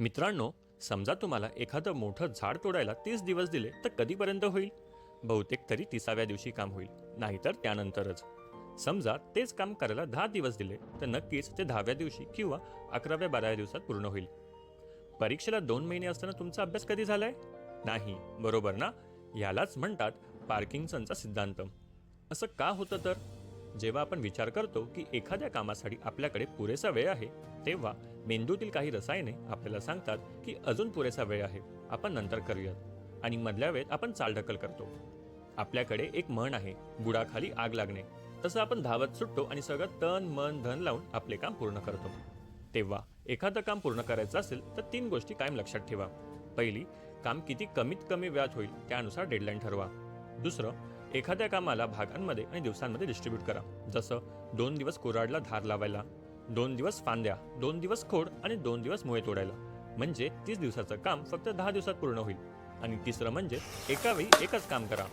मित्रांनो समजा तुम्हाला एखादं मोठं झाड तोडायला तीस दिवस दिले तर कधीपर्यंत होईल? बहुतेक तरी तिसाव्या दिवशी काम होईल नाहीतर त्यानंतरच. समजा तेच काम करायला दहा दिवस दिले तर नक्कीच ते दहाव्या दिवशी किंवा अकराव्या बाराव्या दिवसात पूर्ण होईल. परीक्षेला दोन महिने असताना तुमचा अभ्यास कधी झालाय? नाही बरोबर ना? यालाच म्हणतात पार्किंगसनचा सिद्धांत. असं का होतं तर? जेव्हा आपण विचार करतो की एखाद्या कामासाठी आपल्याकडे पुरेसा वेळ आहे तेव्हा मेंदूतील काही रसायने आपल्याला सांगतात की अजून पुरेसा वेळ आहे आपण नंतर करूयात. आणि मधल्या वेळेत आपण चालढकल करतो. आपल्याकडे एक म्हण आहे बुडाखाली आग लागणे. तसं आपण धावत सुटतो आणि सगळं तन मन धन लावून आपले काम पूर्ण करतो. तेव्हा एखादं काम पूर्ण करायचं असेल तर तीन गोष्टी कायम लक्षात ठेवा. पहिली काम किती कमीत कमी वेळात होईल त्यानुसार डेडलाईन ठरवा. दुसरं एखाद्या कामाला भागांमध्ये आणि दिवसांमध्ये डिस्ट्रीब्यूट करा. जसं दोन दिवस कोराडला धार लावायला दोन दिवस फांद्या दोन दिवस खोड आणि दोन दिवस मुळे तोडायला. म्हणजे तीस दिवसाचं काम फक्त दहा दिवसात पूर्ण होईल. आणि तिसरं म्हणजे एका वेळी एकच काम करा.